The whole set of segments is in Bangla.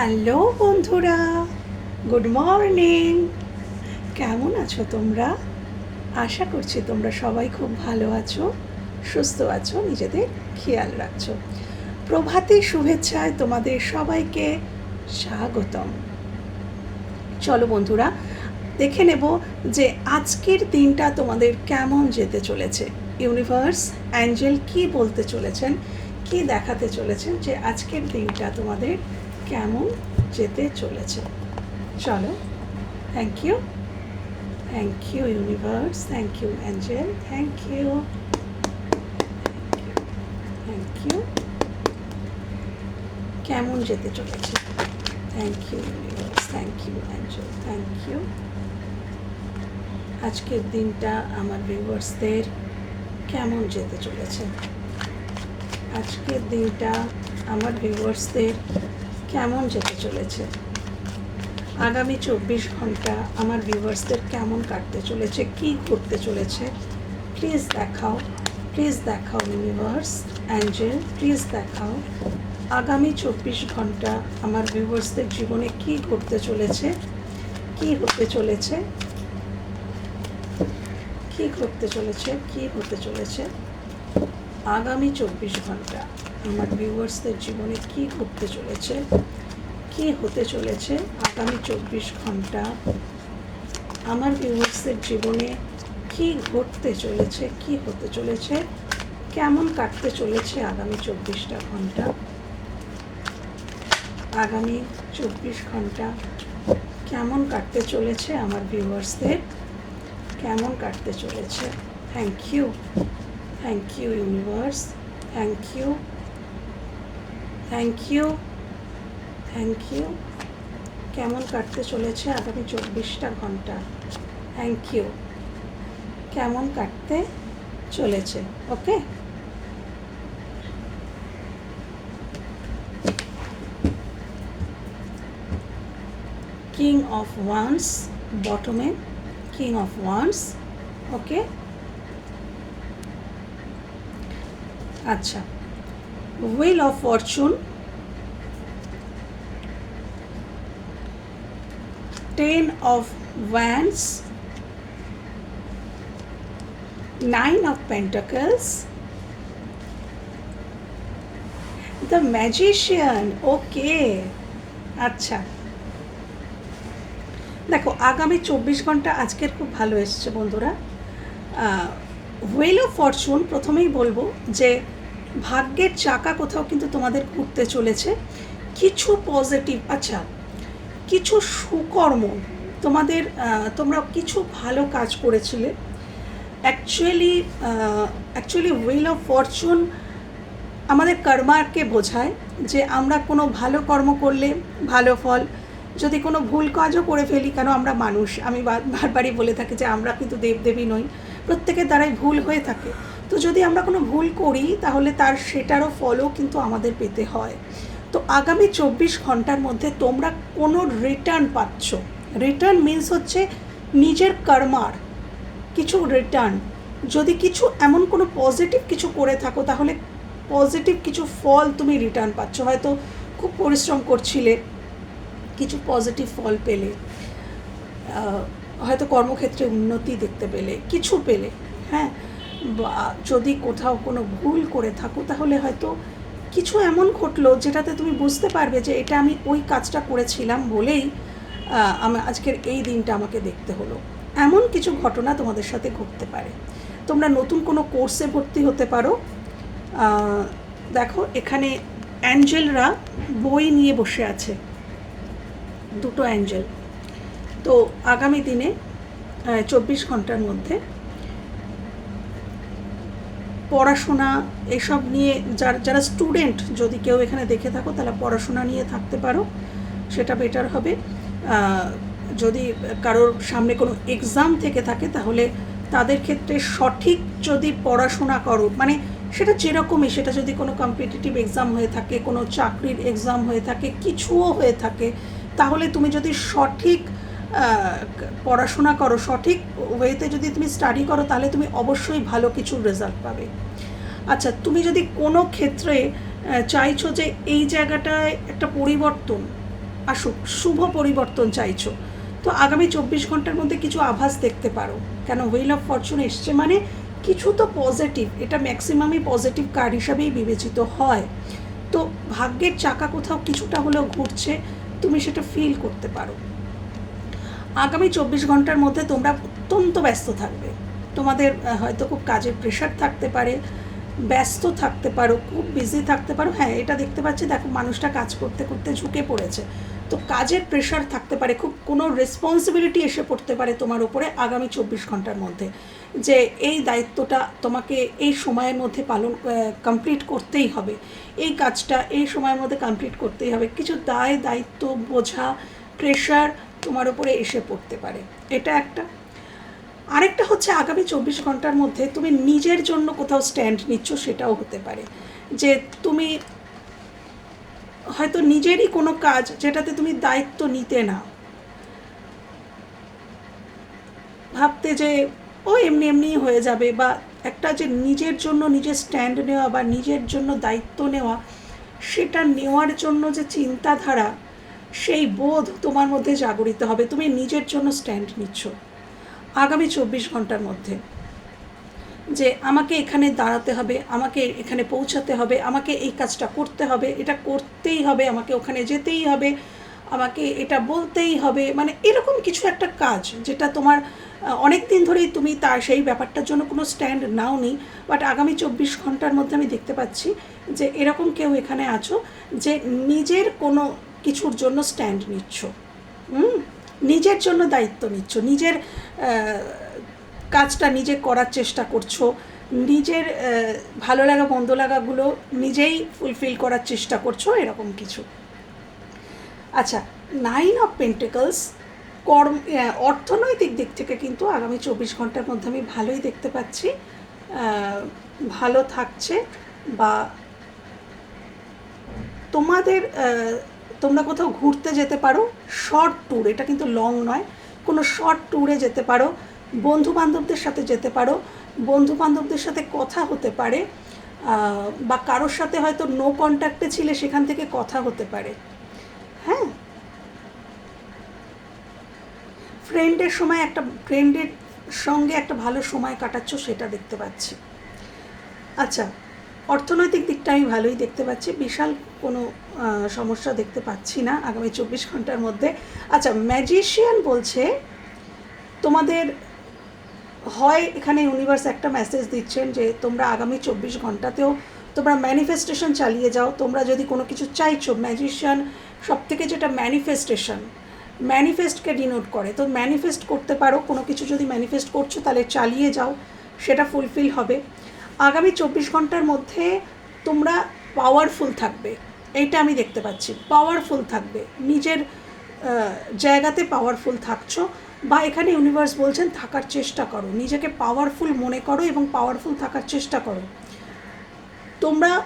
হ্যালো বন্ধুরা, গুড মর্নিং। কেমন আছো তোমরা? আশা করছি তোমরা সবাই খুব ভালো আছো, সুস্থ আছো, নিজেদের খেয়াল রাখছো। প্রভাতী শুভেচ্ছায় তোমাদের সবাইকে স্বাগতম। চলো বন্ধুরা, দেখে নেব যে আজকের দিনটা তোমাদের কেমন যেতে চলেছে। ইউনিভার্স, অ্যাঞ্জেল কি বলতে চলেছেন, কি দেখাতে চলেছেন যে আজকের দিনটা তোমাদের কেমন যেতে চলেছে। চলো thank you thank you universe thank you angel thank you thank you কেমন যেতে চলেছে। Thank you universe thank you angel thank you আজকের দিনটা আমার ভিউয়ার্সদের কেমন যেতে চলেছে। আজকের দিনটা আমার ভিউয়ার্সদের কেমন যেতে চলেছে? আগামী চব্বিশ ঘণ্টা আমার ভিউয়ার্সদের কেমন কাটতে চলেছে? কি করতে চলেছে? প্লিজ দেখাও প্লিজ দেখাও ইউনিভার্স অ্যাঞ্জেল প্লিজ দেখাও। আগামী চব্বিশ ঘণ্টা আমার ভিউয়ার্সদের জীবনে কি ঘটতে চলেছে? কি হতে চলেছে? কি ঘটতে চলেছে? কি হতে চলেছে? আগামী চব্বিশ ঘণ্টা আমার ভিউয়ার্সদের জীবনে কি ঘটতে চলেছে, কি হতে চলেছে আগামী চব্বিশ ঘণ্টা? আমার ভিউয়ার্সদের জীবনে কি ঘটতে চলেছে, কি হতে চলেছে, কেমন কাটতে চলেছে আগামী চব্বিশটা ঘণ্টা? আগামী চব্বিশ ঘণ্টা কেমন কাটতে চলেছে আমার ভিউয়ার্সদের কেমন কাটতে চলেছে? Thank you thank you universe thank you thank you thank you কেমন কাটতে চলেছে আগামী চব্বিশটা ঘণ্টা? থ্যাংক ইউ কেমন কাটতে চলেছে? ওকে কিং অফ ওয়ান্স বটমে কিং অফ ওয়ান্স ওকে আচ্ছা। Wheel of fortune ten of wands nine of pentacles the magician okay আচ্ছা। দেখো, আগামী চব্বিশ ঘণ্টা আজকের খুব ভালো এসছে বন্ধুরা। হুইল অফ ফরচুন প্রথমেই বলব যে ভাগ্যের চাকা কোথাও কিন্তু তোমাদের ঘুরতে চলেছে। কিছু পজিটিভ আচ্ছা কিছু সুকর্ম তোমাদের তোমরা কিছু ভালো কাজ করেছিলে। Actually actually wheel of fortune আমাদের কর্মাকে বোঝায় যে আমরা কোনো ভালো কর্ম করলে ভালো ফল, যদি কোনো ভুল কাজও করে ফেলি কেন আমরা মানুষ? আমি বারবারই বলে থাকি যে আমরা কিন্তু দেবদেবী নই। প্রত্যেকের দ্বারাই ভুল হয়ে থাকে। তো যদি আমরা কোনো ভুল করি, তাহলে তার সেটারও ফলও কিন্তু আমাদের পেতে হয়। তো আগামী চব্বিশ ঘণ্টার মধ্যে তোমরা কোনো রিটার্ন পাচ্ছ। রিটার্ন মিন্স হচ্ছে নিজের কর্মার কিছু রিটার্ন যদি কিছু এমন কোনো পজিটিভ কিছু করে থাকো, তাহলে পজিটিভ কিছু ফল তুমি রিটার্ন পাচ্ছ। হয়তো খুব পরিশ্রম করছিলে, কিছু পজিটিভ ফল পেলে হয়তো কর্মক্ষেত্রে উন্নতি দেখতে পেলে, কিছু পেলে হ্যাঁ? বা যদি কোথাও কোনো ভুল করে থাকো, তাহলে হয়তো কিছু এমন ঘটলো যেটাতে তুমি বুঝতে পারবে যে এটা আমি ওই কাজটা করেছিলাম বলেই আমার আজকের এই দিনটা আমাকে দেখতে হলো। এমন কিছু ঘটনা তোমাদের সাথে ঘটতে পারে। তোমরা নতুন কোনো কোর্সে ভর্তি হতে পারো। দেখো, এখানে অ্যাঞ্জেলরা বই নিয়ে বসে আছে। দুটো অ্যাঞ্জেল। তো আগামী দিনে চব্বিশ ঘণ্টার মধ্যে পড়াশোনা এসব নিয়ে যারা যারা স্টুডেন্ট যদি কেউ এখানে দেখে থাকো, তাহলে পড়াশোনা নিয়ে থাকতে পারো, সেটা বেটার হবে। যদি কারোর সামনে কোনো এক্সাম থেকে থাকে, তাহলে তাদের ক্ষেত্রে সঠিক যদি পড়াশোনা করো মানে সেটা যেরকমই, সেটা যদি কোনো কম্পিটিটিভ এক্সাম হয়ে থাকে, কোনো চাকরির এক্সাম হয়ে থাকে, কিছুও হয়ে থাকে, তাহলে তুমি যদি সঠিক পড়াশোনা করো, সঠিক ওয়েতে যদি তুমি স্টাডি করো, তাহলে তুমি অবশ্যই ভালো কিছু রেজাল্ট পাবে। আচ্ছা তুমি যদি কোনো ক্ষেত্রে চাইছো যে এই জায়গাটায় একটা পরিবর্তন আসুক, শুভ পরিবর্তন চাইছো, তো আগামী চব্বিশ ঘণ্টার মধ্যে কিছু আভাস দেখতে পারো। কেন? হুইল অফ ফরচুন এসছে মানে কিছু তো পজিটিভ এটা ম্যাক্সিমামই পজিটিভ কার্ড হিসাবেই বিবেচিত হয়। তো ভাগ্যের চাকা কোথাও কিছুটা হলেও ঘুরছে, তুমি সেটা ফিল করতে পারো। আগামী চব্বিশ ঘণ্টার মধ্যে তোমরা অত্যন্ত ব্যস্ত থাকবে। তোমাদের হয়তো খুব কাজের প্রেশার থাকতে পারে, ব্যস্ত থাকতে পারো, খুব বিজি থাকতে পারো। হ্যাঁ এটা দেখতে পাচ্ছি, দেখো মানুষটা কাজ করতে করতে ঝুঁকে পড়েছে। তো কাজের প্রেশার থাকতে পারে, খুব কোনো রেসপন্সিবিলিটি এসে পড়তে পারে তোমার উপরে আগামী চব্বিশ ঘণ্টার মধ্যে। যে এই দায়িত্বটা তোমাকে এই সময়ের মধ্যে পালন কমপ্লিট করতেই হবে। এই কাজটা এই সময়ের মধ্যে কমপ্লিট করতেই হবে। কিছু দায়, দায়িত্ব, বোঝা প্রেশার তোমার উপরে এসে পড়তে পারে। এটা একটা। আরেকটা হচ্ছে আগামী চব্বিশ ঘণ্টার মধ্যে তুমি নিজের জন্য কোথাও স্ট্যান্ড নিচ্ছ সেটাও হতে পারে। যে তুমি হয়তো নিজেরই কোনো কাজ যেটাতে তুমি দায়িত্ব নিতে না। ভাবতে যে, ও, এমনি এমনি হয়ে যাবে। বা একটা যে নিজের জন্য নিজের স্ট্যান্ড নেওয়া বা নিজের জন্য দায়িত্ব নেওয়া, সেটা নেওয়ার জন্য যে চিন্তাধারা সেই বোধ তোমার মধ্যে জাগরিত হবে। তুমি নিজের জন্য স্ট্যান্ড নিচ্ছ। আগামী চব্বিশ ঘণ্টার মধ্যে। যে আমাকে এখানে দাঁড়াতে হবে, আমাকে এখানে পৌঁছাতে হবে, আমাকে এই কাজটা করতে হবে, এটা করতেই হবে, আমাকে ওখানে যেতেই হবে, আমাকে এটা বলতেই হবে। মানে এরকম কিছু একটা কাজ যেটা তোমার অনেক দিন ধরেই তুমি তার সেই ব্যাপারটার জন্য কোনো স্ট্যান্ড নাও নি বাট আগামী চব্বিশ ঘণ্টার মধ্যে আমি দেখতে পাচ্ছি যে এরকম কেউ এখানে আছো যে নিজের কোনো কিছুর জন্য স্ট্যান্ড নিচ্ছ। হুম? নিজের জন্য দায়িত্ব নিচ্ছ। নিজের কাজটা নিজে করার চেষ্টা করছ। নিজের ভালো লাগা, মন্দ লাগাগুলো নিজেই ফুলফিল করার চেষ্টা করছ, এরকম কিছু। আচ্ছা নাইন অফ পেন্টেকলস কর্ম অর্থনৈতিক দিক থেকে কিন্তু আগামী চব্বিশ ঘণ্টার মধ্যে আমি ভালোই দেখতে পাচ্ছি। ভালো থাকছে বা তোমাদের তোমরা কোথাও ঘুরতে যেতে পারো শর্ট ট্যুর এটা কিন্তু লং নয়, কোনো শর্ট ট্যুরে যেতে পারো বন্ধু বান্ধবদের সাথে যেতে পারো বন্ধু বান্ধবদের সাথে কথা হতে পারে বা কারোর সাথে হয়তো নো কন্ট্যাক্টে ছিলে সেখান থেকে কথা হতে পারে হ্যাঁ? ফ্রেন্ডের সময় একটা ফ্রেন্ডের সঙ্গে একটা ভালো সময় কাটাচ্ছ, সেটা দেখতে পাচ্ছি। আচ্ছা অর্থনৈতিক দিকটা আমি ভালোই দেখতে পাচ্ছি। বিশাল কোনো সমস্যা দেখতে পাচ্ছি না আগামী চব্বিশ ঘণ্টার মধ্যে। আচ্ছা ম্যাজিশিয়ান বলছে, তোমাদের হয় এখানে ইউনিভার্স একটা মেসেজ দিচ্ছেন যে, তোমরা আগামী চব্বিশ ঘন্টাতেও তোমরা ম্যানিফেস্টেশন চালিয়ে যাও, তোমরা যদি কোনো কিছু চাইছো ম্যাজিশিয়ান সব থেকে যেটা ম্যানিফেস্টেশন ম্যানিফেস্টকে ডিনোট করে। তো ম্যানিফেস্ট করতে পারো, কোনো কিছু যদি ম্যানিফেস্ট করছ, তাহলে চালিয়ে যাও, সেটা ফুলফিল হবে। আগামী চব্বিশ ঘণ্টার মধ্যে তোমরা পাওয়ারফুল থাকবে। এইটা আমি দেখতে পাচ্ছি। পাওয়ারফুল থাকবে। নিজের জায়গাতে পাওয়ারফুল থাকছো বা এখানে ইউনিভার্স বলছেন থাকার চেষ্টা করো। নিজেকে পাওয়ারফুল মনে করো এবং পাওয়ারফুল থাকার চেষ্টা করো। তোমরা,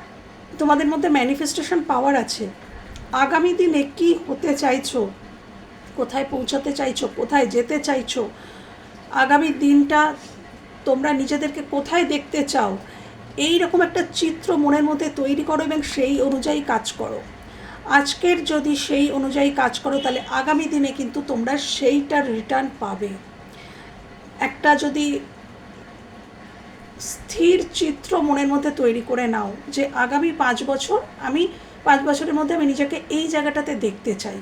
তোমাদের মধ্যে ম্যানিফেস্টেশন পাওয়ার আছে। আগামী দিনে কি হতে চাইছো, কোথায় পৌঁছাতে চাইছো, কোথায় যেতে চাইছো, আগামী দিনটা তোমরা নিজেদেরকে কোথায় দেখতে চাও এই রকম একটা চিত্র মনের মধ্যে তৈরি করো এবং সেই অনুযায়ী কাজ করো। আজকের যদি সেই অনুযায়ী কাজ করো, তাহলে আগামী দিনে কিন্তু তোমরা সেইটার রিটার্ন পাবে। একটা যদি স্থির চিত্র মনের মধ্যে তৈরি করে নাও যে আগামী পাঁচ বছর আমি, পাঁচ বছরের মধ্যে আমি নিজেকে এই জায়গাটাতে দেখতে চাই,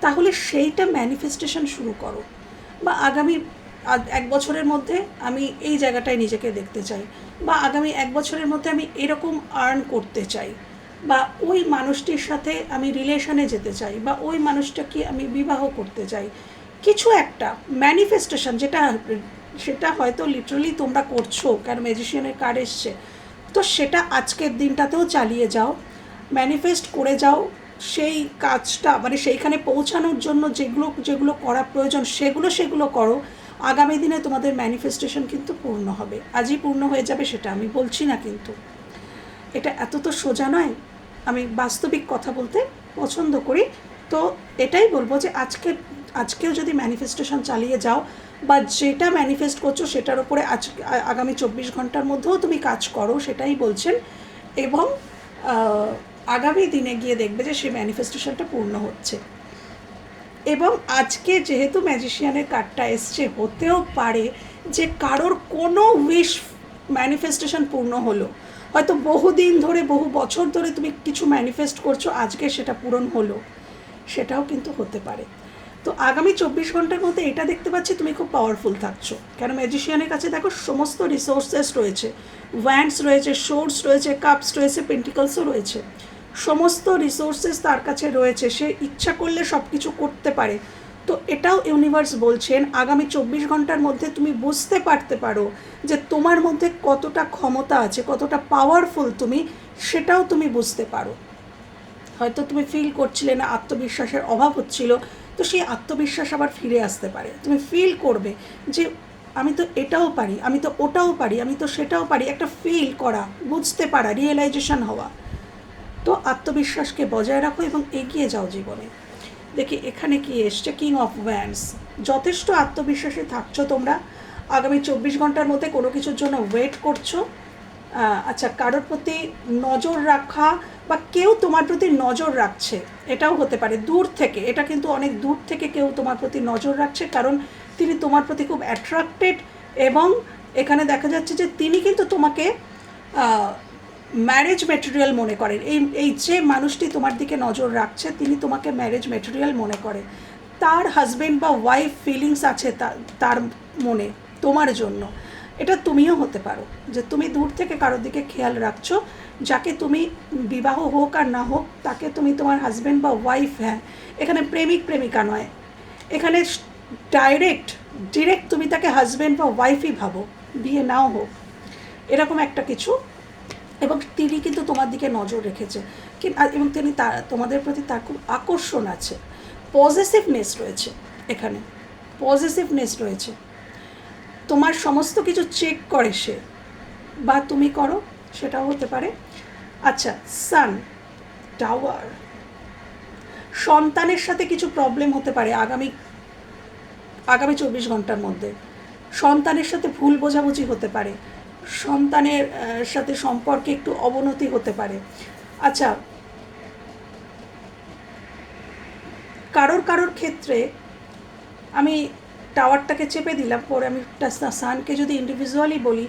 তাহলে সেইটা ম্যানিফেস্টেশন শুরু করো। বা আগামী এক বছরের মধ্যে আমি এই জায়গাটায় নিজেকে দেখতে চাই। বা আগামী এক বছরের মধ্যে আমি এরকম আর্ন করতে চাই বা ওই মানুষটির সাথে আমি রিলেশনে যেতে চাই বা ওই মানুষটাকে আমি বিবাহ করতে চাই, কিছু একটা ম্যানিফেস্টেশন যেটা, সেটা হয়তো লিটারালি তোমরা করছ, কারণ ম্যাজিশিয়ানের কার্ড এসছে। তো সেটা আজকের দিনটাতেও চালিয়ে যাও ম্যানিফেস্ট করে যাও, সেই কাজটা মানে সেইখানে পৌঁছানোর জন্য যেগুলো যেগুলো করা প্রয়োজন, সেগুলো সেগুলো করো। আগামী দিনে তোমাদের ম্যানিফেস্টেশন কিন্তু পূর্ণ হবে। আজই পূর্ণ হয়ে যাবে সেটা আমি বলছি না কিন্তু। এটা এত তো সোজা নয়। আমি বাস্তবিক কথা বলতে পছন্দ করি। তো এটাই বলব যে আজকে, আজকেও যদি ম্যানিফেস্টেশন চালিয়ে যাও বা যেটা ম্যানিফেস্ট করছ সেটার উপরে আজ, আগামী চব্বিশ ঘণ্টার মধ্যেও তুমি কাজ করো সেটাই বলছেন। এবং আগামী দিনে গিয়ে দেখবে যে সেই ম্যানিফেস্টেশনটা পূর্ণ হচ্ছে। এবং আজকে যেহেতু ম্যাজিশিয়ানের কার্ডটা এসছে, হতেও পারে যে কারোর কোনো উইশ ম্যানিফেস্টেশন পূর্ণ হলো। হয়তো বহুদিন ধরে, বহু বছর ধরে তুমি কিছু ম্যানিফেস্ট করছ, আজকে সেটা পূরণ হলো। সেটাও কিন্তু হতে পারে। তো আগামী চব্বিশ ঘণ্টার মধ্যে এটা দেখতে পাচ্ছি, তুমি খুব পাওয়ারফুল থাকছো। কেন ম্যাজিশিয়ানের কাছে দেখো, সমস্ত রিসোর্সেস রয়েছে। ওয়্যান্ডস রয়েছে শোর্স রয়েছে কাপস রয়েছে পেন্টিকলসও রয়েছে। সমস্ত রিসোর্সেস তার কাছে রয়েছে, সে ইচ্ছা করলে সব কিছু করতে পারে। তো এটাও ইউনিভার্স বলছেন, আগামী চব্বিশ ঘণ্টার মধ্যে তুমি বুঝতে পারতে পারো যে তোমার মধ্যে কতটা ক্ষমতা আছে, কতটা পাওয়ারফুল তুমি, সেটাও তুমি বুঝতে পারো। হয়তো তুমি ফিল করছিলে না, আত্মবিশ্বাসের অভাব হচ্ছিল, তো সেই আত্মবিশ্বাস আবার ফিরে আসতে পারে। তুমি ফিল করবে যে আমি তো এটাও পারি, আমি তো ওটাও পারি, আমি তো সেটাও পারি, একটা ফিল করা, বুঝতে পারা রিয়েলাইজেশন হওয়া। তো আত্মবিশ্বাসকে বজায় রাখো এবং এগিয়ে যাও জীবনে। দেখি এখানে কি এসছে। কিং অফ ভ্যান্স যথেষ্ট আত্মবিশ্বাসে থাকছো তোমরা। আগামী চব্বিশ ঘণ্টার মধ্যে কোনো কিছুর জন্য ওয়েট করছ। আচ্ছা কারোর প্রতি নজর রাখা বা কেউ তোমার প্রতি নজর রাখছে, এটাও হতে পারে। দূর থেকে, এটা কিন্তু অনেক দূর থেকে কেউ তোমার প্রতি নজর রাখছে, কারণ তিনি তোমার প্রতি খুব অ্যাট্রাক্টেড এবং এখানে দেখা যাচ্ছে যে তিনি কিন্তু তোমাকে ম্যারেজ মেটেরিয়াল মনে করেন। এই এই যে মানুষটি তোমার দিকে নজর রাখছে, তিনি তোমাকে ম্যারেজ মেটেরিয়াল মনে করে। তার হাজবেন্ড বা ওয়াইফ ফিলিংস আছে তার মনে, তোমার জন্য। এটা তুমিও হতে পারো, যে তুমি দূর থেকে কারোর দিকে খেয়াল রাখছো, যাকে তুমি বিবাহ হোক আর না হোক, তাকে তুমি তোমার হাজব্যান্ড বা ওয়াইফ হ্যাঁ এখানে প্রেমিক, প্রেমিকা নয়। এখানে ডাইরেক্ট ডিরেক্ট তুমি তাকে হাজব্যান্ড বা ওয়াইফই ভাবো, বিয়ে নাও হোক। এরকম একটা কিছু এবং তিনি কিন্তু তোমার দিকে নজর রেখেছে। এবং তিনি তার তোমাদের প্রতি তার খুব আকর্ষণ আছে। পজিটিভনেস রয়েছে এখানে। পজিটিভনেস রয়েছে। তোমার সমস্ত কিছু চেক করে সে। বা তুমি করো, সেটাও হতে পারে। আচ্ছা সান টাওয়ার সন্তানের সাথে কিছু প্রবলেম হতে পারে আগামী আগামী চব্বিশ ঘণ্টার মধ্যে। সন্তানের সাথে ভুল বোঝাবুঝি হতে পারে। সন্তানের সাথে সম্পর্কে একটু অবনতি হতে পারে। আচ্ছা কারোর কারোর ক্ষেত্রে আমি টাওয়ারটাকে চেপে দিলাম, পরে আমি সানকে যদি ইন্ডিভিজুয়ালি বলি,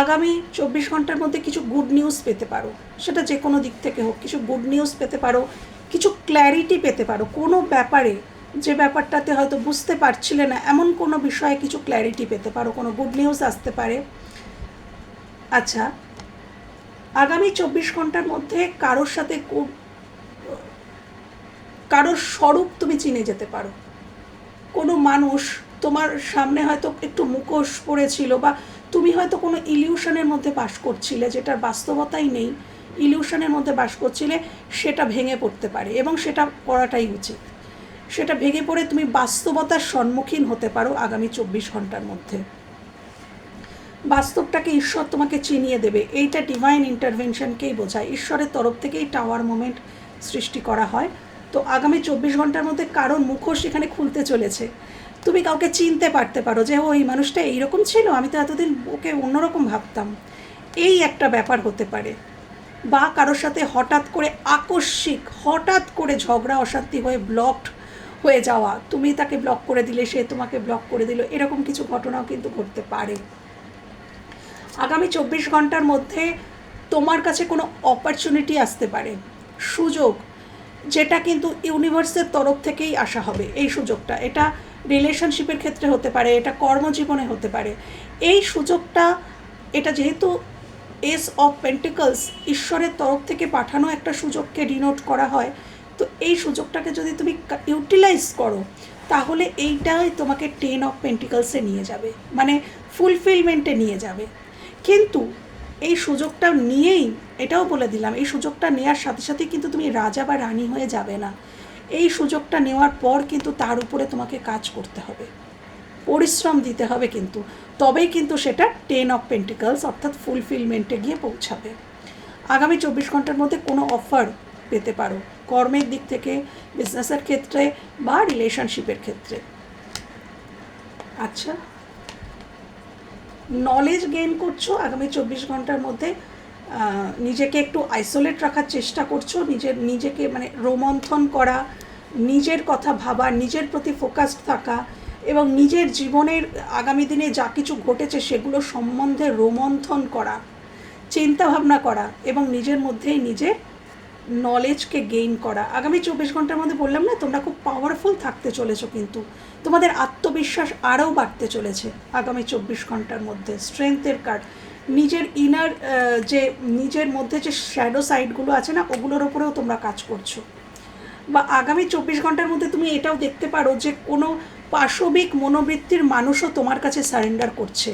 আগামী চব্বিশ ঘণ্টার মধ্যে কিছু গুড নিউজ পেতে পারো। সেটা যে কোনো দিক থেকে হোক, কিছু গুড নিউজ পেতে পারো, কিছু ক্ল্যারিটি পেতে পারো। কোনো ব্যাপারে যে ব্যাপারটাতে হয়তো বুঝতে পারছিলে না, এমন কোনো বিষয়ে কিছু ক্ল্যারিটি পেতে পারো, কোনো গুড নিউজ আসতে পারে। আচ্ছা আগামী চব্বিশ ঘণ্টার মধ্যে কারোর সাথে কারোর স্বরূপ তুমি চিনে যেতে পারো। কোনো মানুষ তোমার সামনে হয়তো একটু মুখোশ পড়েছিল বা তুমি হয়তো কোনো ইলিউশনের মধ্যে বাস করছিলে যেটার বাস্তবতাই নেই, ইলিউশনের মধ্যে বাস করছিলে, সেটা ভেঙে পড়তে পারে এবং সেটা করাটাই উচিত। সেটা ভেঙে পড়ে তুমি বাস্তবতার সম্মুখীন হতে পারো আগামী চব্বিশ ঘণ্টার মধ্যে। বাস্তবটাকে ঈশ্বর তোমাকে চিনিয়ে দেবে। এইটা ডিভাইন ইন্টারভেনশনকেই বোঝায়। ঈশ্বরের তরফ থেকেই টাওয়ার মোমেন্ট সৃষ্টি করা হয়। তো আগামী চব্বিশ ঘণ্টার মধ্যে কারোর মুখোশ এখানে খুলতে চলেছে। তুমি কাউকে চিনতে পারতে পারো যে, ও, এই মানুষটা এইরকম ছিল? আমি তো এতদিন ওকে অন্যরকম ভাবতাম। এই একটা ব্যাপার হতে পারে। বা কারোর সাথে হঠাৎ করে আকস্মিক, হঠাৎ করে ঝগড়া, অশান্তি হয়ে ব্লকড হয়ে যাওয়া, তুমি তাকে ব্লক করে দিলে, সে তোমাকে ব্লক করে দিল, এরকম কিছু ঘটনাও কিন্তু ঘটতে পারে। আগামী চব্বিশ ঘণ্টার মধ্যে তোমার কাছে কোনো অপরচুনিটি আসতে পারে। সুযোগ, যেটা কিন্তু ইউনিভার্সের তরফ থেকেই আসা হবে এই সুযোগটা। এটা রিলেশনশিপের ক্ষেত্রে হতে পারে, এটা কর্মজীবনে হতে পারে। এই সুযোগটা, এটা যেহেতু এস অফ পেন্টিকলস ঈশ্বরের তরফ থেকে পাঠানো একটা সুযোগকে ডিনোট করা হয়, তো এই সুযোগটাকে যদি তুমি ইউটিলাইজ করো, তাহলে এইটাই তোমাকে টেন অফ পেন্টিকলসে নিয়ে যাবে। মানে ফুলফিলমেন্টে নিয়ে যাবে। কিন্তু এই সুযোগটা নিয়েই এটাও বলে দিলাম, এই সুযোগটা নেওয়ার সাথে সাথে কিন্তু তুমি রাজা বা রানী হয়ে যাবে না। এই সুযোগটা নেওয়ার পর কিন্তু তার উপরে তোমাকে কাজ করতে হবে। পরিশ্রম দিতে হবে কিন্তু। তবেই কিন্তু সেটা টেন অফ পেন্টিকলস অর্থাৎ ফুলফিলমেন্টে গিয়ে পৌঁছাবে। আগামী চব্বিশ ঘণ্টার মধ্যে কোনো অফার পেতে পারো। কর্মের দিক থেকে বিজনেসের ক্ষেত্রে বা রিলেশনশিপের ক্ষেত্রে। আচ্ছা। নলেজ গেইন করছ, আগামী চব্বিশ ঘণ্টার মধ্যে নিজেকে একটু আইসোলেট রাখার চেষ্টা করছ, নিজের, নিজেকে মানে রোমন্থন করা, নিজের কথা ভাবা, নিজের প্রতি ফোকাসড থাকা এবং নিজের জীবনের আগামী দিনে যা কিছু ঘটেছে সেগুলো সম্বন্ধে রোমন্থন করা চিন্তা ভাবনা করা এবং নিজের মধ্যেই নিজের নলেজকে গেইন করা। আগামী চব্বিশ ঘণ্টার মধ্যে বললাম না, তোমরা খুব পাওয়ারফুল থাকতে চলেছো কিন্তু। তোমাদের আত্মবিশ্বাস আরও বাড়তে চলেছে আগামী চব্বিশ ঘণ্টার মধ্যে। স্ট্রেংথের কার্ড। নিজের ইনার যে নিজের মধ্যে যে শ্যাডো সাইডগুলো আছে না, ওগুলোর ওপরেও তোমরা কাজ করছ। বা আগামী চব্বিশ ঘণ্টার মধ্যে তুমি এটাও দেখতে পারো যে কোনো পাশবিক মনোবৃত্তির মানুষও তোমার কাছে সারেন্ডার করছে।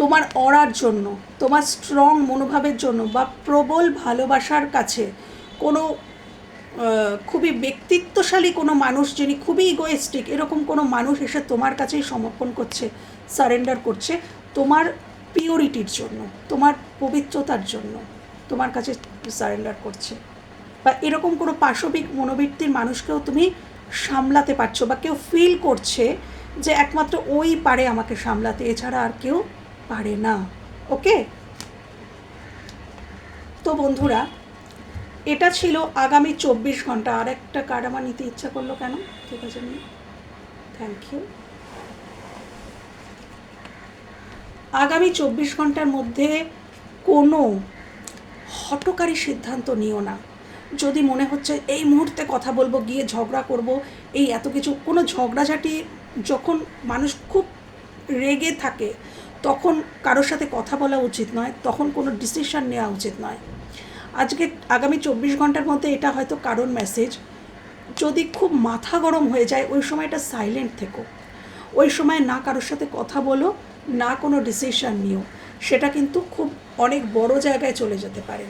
তোমার অরার জন্য, তোমার স্ট্রং মনোভাবের জন্য বা প্রবল ভালোবাসার কাছে কোনো খুবই ব্যক্তিত্বশালী কোনো মানুষ যিনি খুবই ইগোয়েস্টিক এরকম কোনো মানুষ এসে তোমার কাছেই সমর্পণ করছে সারেন্ডার করছে তোমার পিওরিটির জন্য, তোমার পবিত্রতার জন্য, তোমার কাছে সারেন্ডার করছে। বা এরকম কোনো পাশবিক মনোবৃত্তির মানুষকেও তুমি সামলাতে পারছ বা কেউ ফিল করছে যে একমাত্র ওই পারে আমাকে সামলাতে, এছাড়া আর কেউ পারে না ওকে তো বন্ধুরা এটা ছিল আগামী চব্বিশ ঘণ্টা। আর একটা কার্ড আমার নিতে ইচ্ছা করল কেন? ঠিক আছে নি থ্যাংক ইউ আগামী চব্বিশ ঘণ্টার মধ্যে কোনো হটকারী সিদ্ধান্ত নিও না। যদি মনে হচ্ছে এই মুহূর্তে কথা বলব, গিয়ে ঝগড়া করব, এই এত কিছু, কোনো ঝগড়াঝাটি যখন মানুষ খুব রেগে থাকে, তখন কারোর সাথে কথা বলা উচিত নয়, তখন কোনো ডিসিশন নেওয়া উচিত নয়। আজকে আগামী চব্বিশ ঘণ্টার মধ্যে এটা হয়তো কারণ মেসেজ যদি খুব মাথা গরম হয়ে যায়, ওই সময়টা সাইলেন্ট থেকো। ওই সময় না কারোর সাথে কথা বলো, না কোনো ডিসিশন নিও। সেটা কিন্তু খুব অনেক বড় জায়গায় চলে যেতে পারে।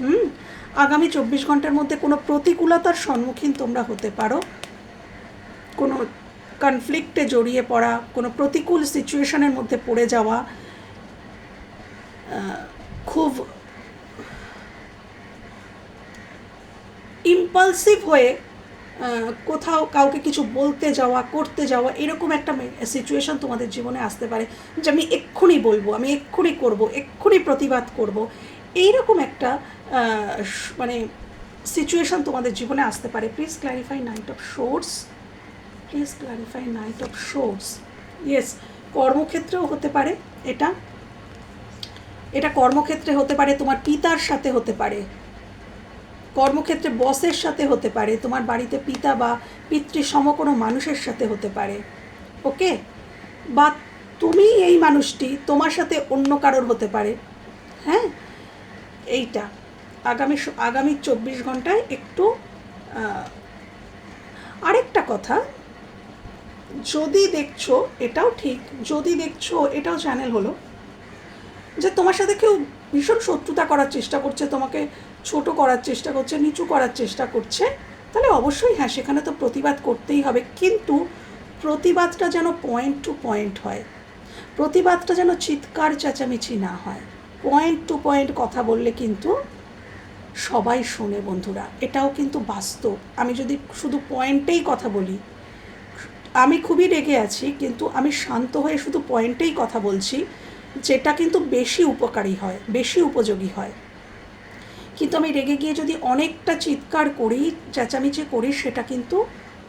হুম? আগামী চব্বিশ ঘণ্টার মধ্যে কোনো প্রতিকূলতার সম্মুখীন তোমরা হতে পারো। কোনো কনফ্লিক্টে জড়িয়ে পড়া, কোনো প্রতিকূল সিচুয়েশনের মধ্যে পড়ে যাওয়া খুব ইম্পালসিভ হয়ে কোথাও কাউকে কিছু বলতে যাওয়া, করতে যাওয়া, এরকম একটা সিচুয়েশন তোমাদের জীবনে আসতে পারে যে আমি এক্ষুনি বলব, আমি এক্ষুনি করব, এক্ষুনি প্রতিবাদ করব। এইরকম একটা মানে সিচুয়েশন তোমাদের জীবনে আসতে পারে। Please clarify knight of swords please clarify knight of swords yes কর্মক্ষেত্রেও হতে পারে এটা। এটা কর্মক্ষেত্রে হতে পারে, তোমার পিতার সাথে হতে পারে। কর্মক্ষেত্রে বসের সাথে হতে পারে, তোমার বাড়িতে পিতা বা পিতৃ সম কোনো মানুষের সাথে হতে পারে, ওকে? বা তুমি এই মানুষটি তোমার সাথে অন্য কারোর হতে পারে হ্যাঁ? এইটা, আগামী আগামী চব্বিশ ঘন্টায় একটু আরেকটা কথা, যদি দেখছ, এটাও ঠিক, যদি দেখছ, এটাও চ্যানেল হলো, যে তোমার সাথে কেউ ভীষণ শত্রুতা করার চেষ্টা করছে, তোমাকে ছোট করার চেষ্টা করছে, নিচু করার চেষ্টা করছে, তাহলে অবশ্যই হ্যাঁ সেখানে তো প্রতিবাদ করতেই হবে। কিন্তু প্রতিবাদটা যেন পয়েন্ট টু পয়েন্ট হয়। প্রতিবাদটা যেন চিৎকার, চেঁচামেচি না হয়। পয়েন্ট টু পয়েন্ট কথা বললে কিন্তু সবাই শোনে বন্ধুরা। এটাও কিন্তু বাস্তব। আমি যদি শুধু পয়েন্টেই কথা বলি, আমি খুবই রেগে আছি, কিন্তু আমি শান্ত হয়ে শুধু পয়েন্টেই কথা বলছি, যেটা কিন্তু বেশি উপকারী হয়, বেশি উপযোগী হয়। কিন্তু আমি রেগে গিয়ে যদি অনেকটা চিৎকার করি, চেঁচামেচি করি, সেটা কিন্তু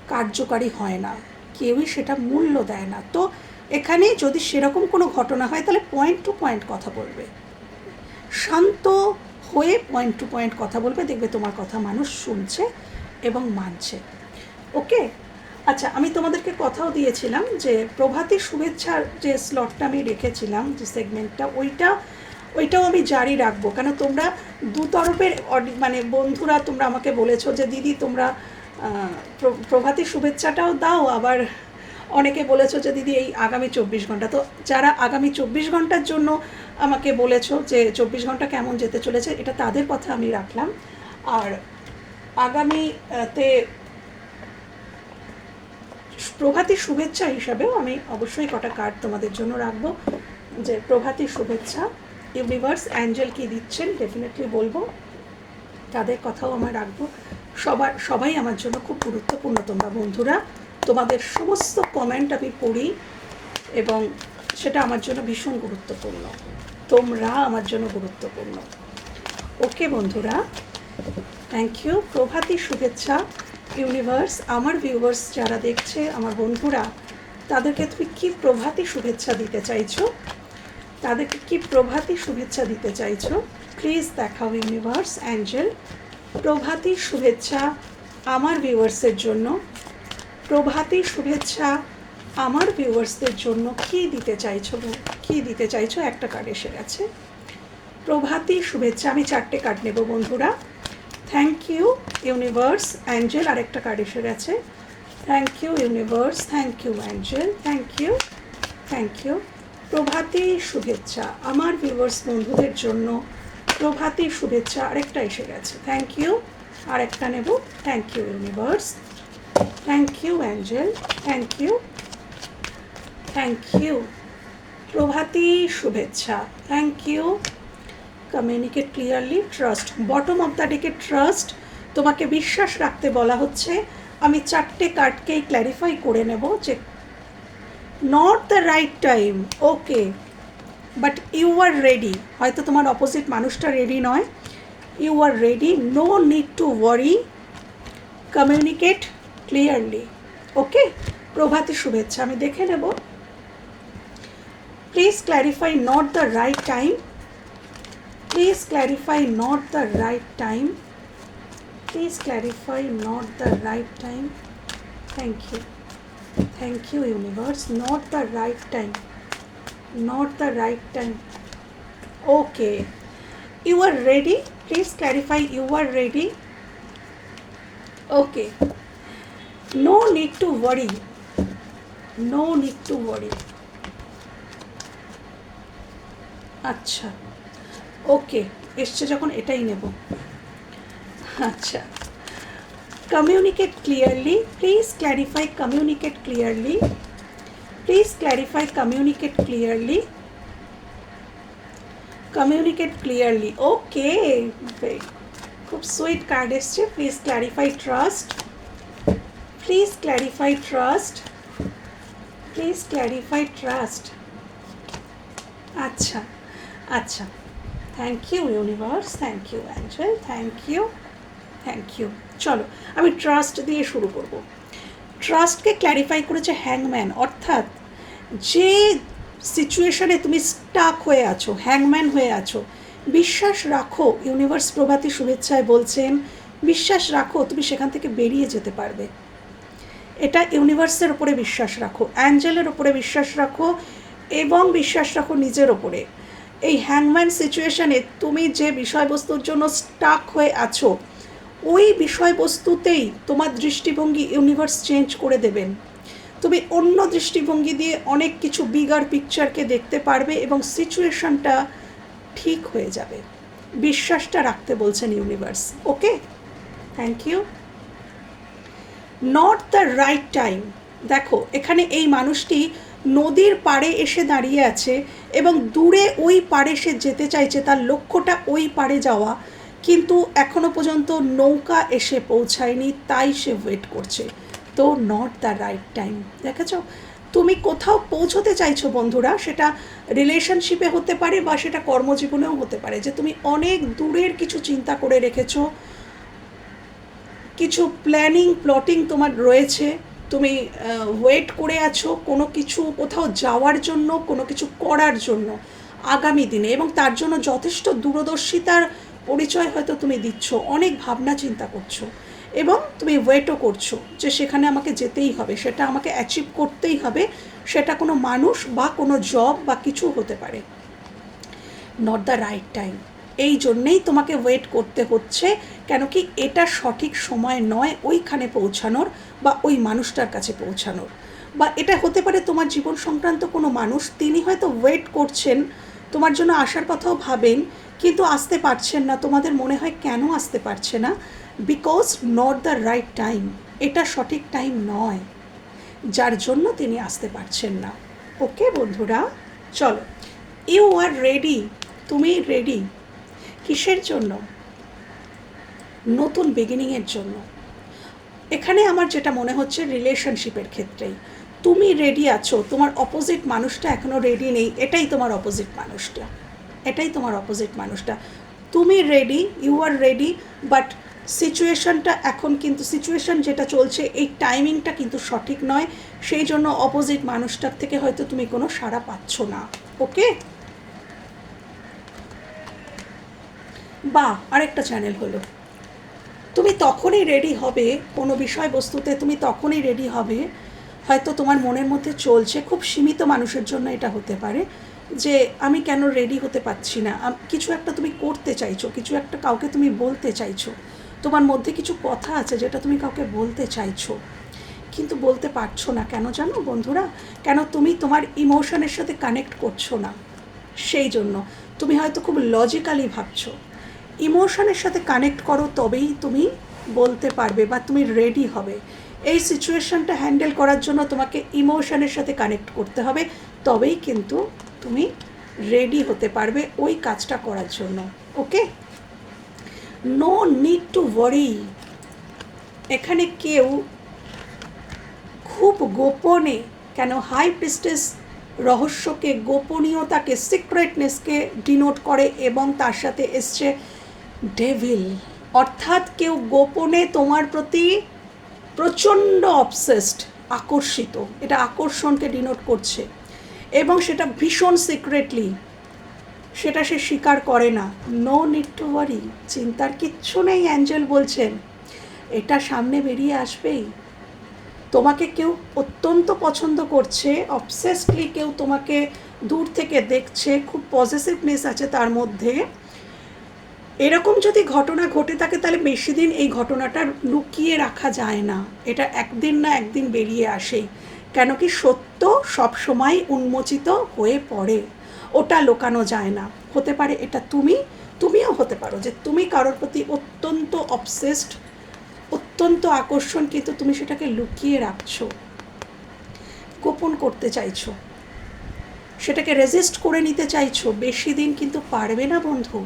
কার্যকারী হয় না। কেউই সেটা মূল্য দেয় না। তো এখানে যদি সেরকম কোনো ঘটনা হয়, তাহলে পয়েন্ট টু পয়েন্ট কথা বলবে। শান্ত হয়ে পয়েন্ট টু পয়েন্ট কথা বলবে, দেখবে তোমার কথা মানুষ শুনছে এবং মানছে। ওকে আচ্ছা আমি তোমাদেরকে কথাও দিয়েছিলাম যে, প্রভাতী শুভেচ্ছার যে স্লটটা আমি রেখেছিলাম, যে সেগমেন্টটা ওইটা ওইটাও আমি জারি রাখব। কেন তোমরা দু তরফের মানে বন্ধুরা তোমরা আমাকে বলেছ যে, দিদি, তোমরা প্রভাতী শুভেচ্ছাটাও দাও। আবার অনেকে বলেছ যে, দিদি, এই আগামী চব্বিশ ঘণ্টা। তো যারা আগামী চব্বিশ ঘণ্টার জন্য আমাকে বলেছ যে, চব্বিশ ঘণ্টা কেমন যেতে চলেছে? এটা তাদের কথা আমি রাখলাম। আর আগামীতে প্রভাতী শুভেচ্ছা হিসাবেও আমি অবশ্যই কটা কার্ড তোমাদের জন্য রাখব। যে, প্রভাতী শুভেচ্ছা। ইউনিভার্স অ্যাঞ্জেল কি দিচ্ছেন ডেফিনেটলি বলব। তাদের কথাও আমার রাখব। সবার, সবাই আমার জন্য খুব গুরুত্বপূর্ণ তোমরা বন্ধুরা। তোমাদের সমস্ত কমেন্ট আমি পড়ি এবং সেটা আমার জন্য ভীষণ গুরুত্বপূর্ণ। তোমরা আমার জন্য গুরুত্বপূর্ণ। ওকে বন্ধুরা থ্যাংক ইউ প্রভাতী শুভেচ্ছা ইউনিভার্স আমার ভিউয়ার্স যারা দেখছে, আমার বন্ধুরা, তাদেরকে তুমি কি প্রভাতী শুভেচ্ছা দিতে চাইছো? তাদেরকে কি প্রভাতী শুভেচ্ছা দিতে চাইছো? প্লিজ দেখাও ইউনিভার্স অ্যাঞ্জেল প্রভাতী শুভেচ্ছা আমার ভিউয়ার্সের জন্য। প্রভাতী শুভেচ্ছা আমার ভিউয়ার্সদের জন্য কি দিতে চাইছো? কি দিতে চাইছো? একটা কার্ড এসে গেছে। প্রভাতী শুভেচ্ছা, আমি চারটে কার্ড নেব বন্ধুরা। থ্যাংক ইউ ইউনিভার্স অ্যাঞ্জেল আরেকটা কার্ড এসে গেছে। Thank you universe thank you angel thank you thank you প্রভাতী শুভেচ্ছা। আমার ভিউয়ার্স বন্ধুদের জন্য প্রভাতী শুভেচ্ছা আরেকটা এসে গেছে। থ্যাংক ইউ আরেকটা নেব। Thank you universe thank you angel thank you thank you প্রভাতী শুভেচ্ছা। Thank you communicate clearly trust bottom of the ডেকে ট্রাস্ট তোমাকে বিশ্বাস রাখতে বলা হচ্ছে, আমি চারটে কার্ডকেই ক্ল্যারিফাই করে নেব যে not the right time okay but you are ready হয়তো তোমার অপোজিট মানুষটা রেডি নয়। You are ready no need to worry communicate clearly okay প্রভাতী শুভেচ্ছা। আমি দেখে নেব। Please clarify not the right time please clarify not the right time please clarify not the right time thank you thank you universe not the right time not the right time. Okay. You are ready? Please clarify you are ready. Okay. No need to worry. No need to worry. আচ্ছা ওকে এসছে যখন এটাই নেব আচ্ছা communicate clearly please clarify communicate clearly please clarify, communicate clearly. Communicate clearly. Okay. Very খুব সুইট কার্ড এসছে please clarify trust please clarify trust please clarify trust আচ্ছা আচ্ছা thank you universe thank you angel thank you thank you চলো, আমি ট্রাস্ট দিয়ে শুরু করব। ট্রাস্টকে ক্ল্যারিফাই করেছে হ্যাংম্যান অর্থাৎ যে সিচুয়েশনে তুমি স্টাক হয়ে আছো হ্যাংম্যান হয়ে আছো, বিশ্বাস রাখো ইউনিভার্স প্রভাতী শুভেচ্ছায় বলছেন, বিশ্বাস রাখো, তুমি সেখান থেকে বেরিয়ে যেতে পারবে। এটা ইউনিভার্সের ওপরে বিশ্বাস রাখো অ্যাঞ্জেলের ওপরে বিশ্বাস রাখো, এবং বিশ্বাস রাখো নিজের ওপরে এই হ্যাংম্যান সিচুয়েশানে তুমি যে বিষয়বস্তুর জন্য স্টাক হয়ে আছো ওই বিষয়বস্তুতেই তোমার দৃষ্টিভঙ্গি ইউনিভার্স চেঞ্জ করে দেবেন। তুমি অন্য দৃষ্টিভঙ্গি দিয়ে অনেক কিছু বিগার পিকচারকে দেখতে পারবে এবং সিচুয়েশনটা ঠিক হয়ে যাবে। বিশ্বাসটা রাখতে বলছেন universe okay thank you not the right time দেখো, এখানে এই মানুষটি নদীর পাড়ে এসে দাঁড়িয়ে আছে এবং দূরে ওই পাড়ে সে যেতে চাইছে, তার লক্ষ্যটা ওই পাড়ে যাওয়া। কিন্তু এখনও পর্যন্ত নৌকা এসে পৌঁছায়নি, তাই সে ওয়েট করছে। তো নট দ্য রাইট টাইম দেখেছ? তুমি কোথাও পৌঁছতে চাইছো বন্ধুরা, সেটা রিলেশনশিপে হতে পারে বা সেটা কর্মজীবনেও হতে পারে, যে তুমি অনেক দূরের কিছু চিন্তা করে রেখেছো, কিছু প্ল্যানিং প্লটিং তোমার রয়েছে, তুমি ওয়েট করে আছো কোনো কিছু কোথাও যাওয়ার জন্য, কোনো কিছু করার জন্য আগামী দিনে এবং তার জন্য যথেষ্ট দূরদর্শিতার পরিচয় হয়তো তুমি দিচ্ছ, অনেক ভাবনা চিন্তা করছ এবং তুমি ওয়েটও করছ যে সেখানে আমাকে যেতেই হবে, সেটা আমাকে অ্যাচিভ করতেই হবে, সেটা কোনো মানুষ বা কোনো জব বা কিছু হতে পারে। নট দ্য রাইট টাইম এই জন্যেই তোমাকে ওয়েট করতে হচ্ছে, কেন কি এটা সঠিক সময় নয় ওইখানে পৌঁছানোর বা ওই মানুষটার কাছে পৌঁছানোর। বা এটা হতে পারে তোমার জীবন সংক্রান্ত কোনো মানুষ, তিনি হয়তো ওয়েট করছেন, তোমার জন্য আসার কথাও ভাবেন কিন্তু আসতে পারছেন না। তোমাদের মনে হয় কেন আসতে পারছে না? Because not the right time এটা সঠিক টাইম নয়। যার জন্য তিনি আসতে পারছেন না। ওকে বন্ধুরা? চলো। ইউ আর রেডি তুমি রেডি কিসের জন্য? নতুন বিগিনিংয়ের জন্য। এখানে আমার যেটা মনে হচ্ছে রিলেশনশিপের ক্ষেত্রেই। তুমি রেডি আছো। তোমার অপোজিট মানুষটা এখনও রেডি নেই। এটাই তোমার অপোজিট মানুষটা। এটাই তোমার অপোজিট মানুষটা। তুমি ready you are ready but সিচুয়েশনটা এখন কিন্তু সিচুয়েশন যেটা চলছে, এই টাইমিংটা কিন্তু সঠিক নয়। সেই জন্য অপোজিট মানুষটার থেকে হয়তো তুমি কোনো সাড়া পাচ্ছ না ওকে বা, আরেকটা চ্যানেল হলো। তুমি তখনই রেডি হবে কোনো বিষয়বস্তুতে, তুমি তখনই রেডি হবে, হয়তো তোমার মনের মধ্যে চলছে, খুব সীমিত মানুষের জন্য এটা হতে পারে। যে আমি কেন রেডি হতে পারছি না? কিছু একটা তুমি করতে চাইছো, কিছু একটা কাউকে তুমি বলতে চাইছো। তোমার মধ্যে কিছু কথা আছে যেটা তুমি কাউকে বলতে চাইছো। কিন্তু বলতে পারছ না কেন জানো বন্ধুরা? কেন তুমি তোমার ইমোশনের সাথে কানেক্ট করছ না? সেই জন্য তুমি হয়তো খুব লজিক্যালি ভাবছ। ইমোশনের সাথে কানেক্ট করো তবেই তুমি বলতে পারবে বা তুমি রেডি হবে। এই সিচুয়েশনটা হ্যান্ডেল করার জন্য তোমাকে ইমোশনের সাথে কানেক্ট করতে হবে। তবেই কিন্তু তুমি রেডি হতে পারবে ওই কাজটা করার জন্য okay no need to worry এখানে কেউ খুব গোপনে, কেন হাই প্রিস্টেস রহস্যকে, গোপনীয়তাকে সিক্রেটনেসকে ডিনোট করে এবং তার সাথে এসছে ডেভিল অর্থাৎ কেউ গোপনে তোমার প্রতি প্রচণ্ড অবসেসড আকর্ষিত। এটা আকর্ষণকে ডিনোট করছে। এবং সেটা ভীষণ সিক্রেটলি সেটা সে স্বীকার করে না। নো নিড টু ওয়ারি চিন্তার কিচ্ছু নেই, অ্যাঞ্জেল বলছেন। এটা সামনে বেরিয়ে আসবেই। তোমাকে কেউ অত্যন্ত পছন্দ করছে অবসেসলি কেউ তোমাকে দূর থেকে দেখছে, খুব পজিটিভনেস আছে তার মধ্যে। এরকম যদি ঘটনা ঘটে থাকে, তাহলে বেশি দিন এই ঘটনাটা লুকিয়ে রাখা যায় না। এটা একদিন না একদিন বেরিয়ে আসেই কেন কি সত্য সবসময় উন্মোচিত হয়ে পড়ে। ওটা লোকানো যায় না। হতে পারে এটা তুমি, তুমিও হতে পারো যে তুমি কারোর প্রতি অত্যন্ত অবসেসড অত্যন্ত আকর্ষণ, কিন্তু তুমি সেটাকে লুকিয়ে রাখছো। গোপন করতে চাইছো। সেটাকে রেজিস্ট করে নিতে চাইছো। বেশি দিন কিন্তু পারবে না বন্ধু।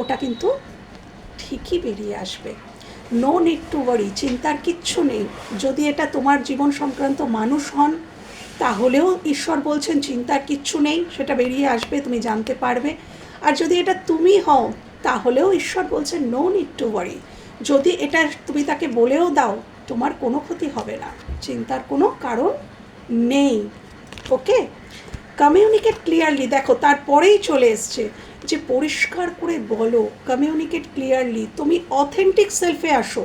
ওটা কিন্তু ঠিকই বেরিয়ে আসবে। নো নিড টু ওয়ারি চিন্তার কিচ্ছু নেই। যদি এটা তোমার জীবন সংক্রান্ত মানুষ হন, তাহলেও ঈশ্বর বলছেন চিন্তার কিচ্ছু নেই, সেটা বেরিয়ে আসবে, তুমি জানতে পারবে। আর যদি এটা তুমি হও, তাহলেও ঈশ্বর বলছেন নো নিড টু ওয়ারি যদি এটা তুমি তাকে বলেও দাও, তোমার কোনো ক্ষতি হবে না, চিন্তার কোনো কারণ নেই। ওকে কমিউনিকেট ক্লিয়ারলি দেখো, তারপরেই চলে এসছে। যে পরিষ্কার করে বলো কমিউনিকেট ক্লিয়ারলি তুমি অথেন্টিক সেলফে আসো।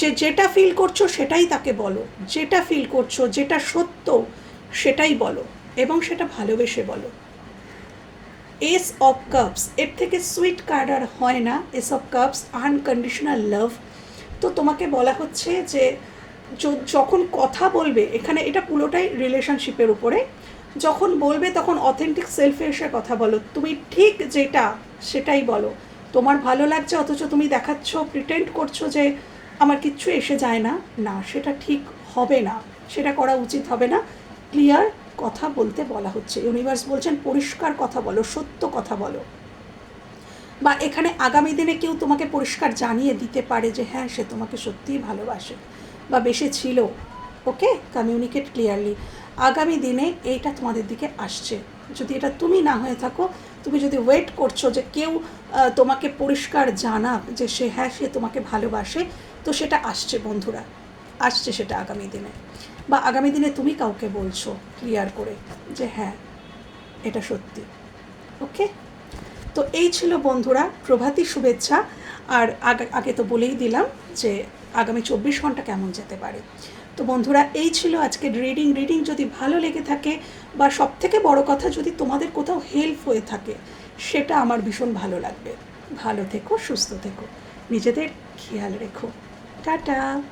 যে যেটা ফিল করছ সেটাই তাকে বলো, যেটা ফিল করছ যেটা সত্য সেটাই বলো এবং সেটা ভালোবেসে বলো। এস অফ কাপস এর থেকে সুইট কার্ড আর হয় না। Ace of cups unconditional love তো তোমাকে বলা হচ্ছে যে যখন কথা বলবে, এখানে এটা পুরোটাই রিলেশনশিপের উপরে। যখন বলবে তখন অথেন্টিক সেলফে এসে কথা বলো। তুমি ঠিক যেটা, সেটাই বলো। তোমার ভালো লাগছে অথচ তুমি দেখাচ্ছ প্রিটেন্ড করছ যে আমার কিচ্ছু এসে যায় না। না, সেটা ঠিক হবে না। সেটা করা উচিত হবে না। ক্লিয়ার কথা বলতে বলা হচ্ছে। ইউনিভার্স বলছেন, পরিষ্কার কথা বলো, সত্য কথা বলো। বা এখানে আগামী দিনে কেউ তোমাকে পরিষ্কার জানিয়ে দিতে পারে যে হ্যাঁ সে তোমাকে সত্যিই ভালোবাসে বা বেশি ছিল। ওকে কমিউনিকেট ক্লিয়ারলি আগামী দিনে এইটা তোমাদের দিকে আসছে। যদি এটা তুমি না হয়ে থাকো, তুমি যদি ওয়েট করছ যে কেউ তোমাকে পরিষ্কার জানাক যে সে হ্যাঁ সে তোমাকে ভালোবাসে, তো সেটা আসছে বন্ধুরা। আসছে সেটা আগামী দিনে। বা আগামী দিনে তুমি কাউকে বলছো ক্লিয়ার করে যে হ্যাঁ এটা সত্যি। ওকে তো এই ছিল বন্ধুরা প্রভাতী শুভেচ্ছা। আর আগে আগে তো বলেই দিলাম যে আগামী চব্বিশ ঘণ্টা কেমন যেতে পারে। তো বন্ধুরা, এই ছিল আজকের রিডিং রিডিং যদি ভালো লেগে থাকে বা সব থেকে বড় কথা যদি তোমাদের কোথাও হেল্প হয়ে থাকে, সেটা আমার ভীষণ ভালো লাগবে। ভালো থেকো, সুস্থ থেকো। নিজেদের খেয়াল রেখো। টাটা!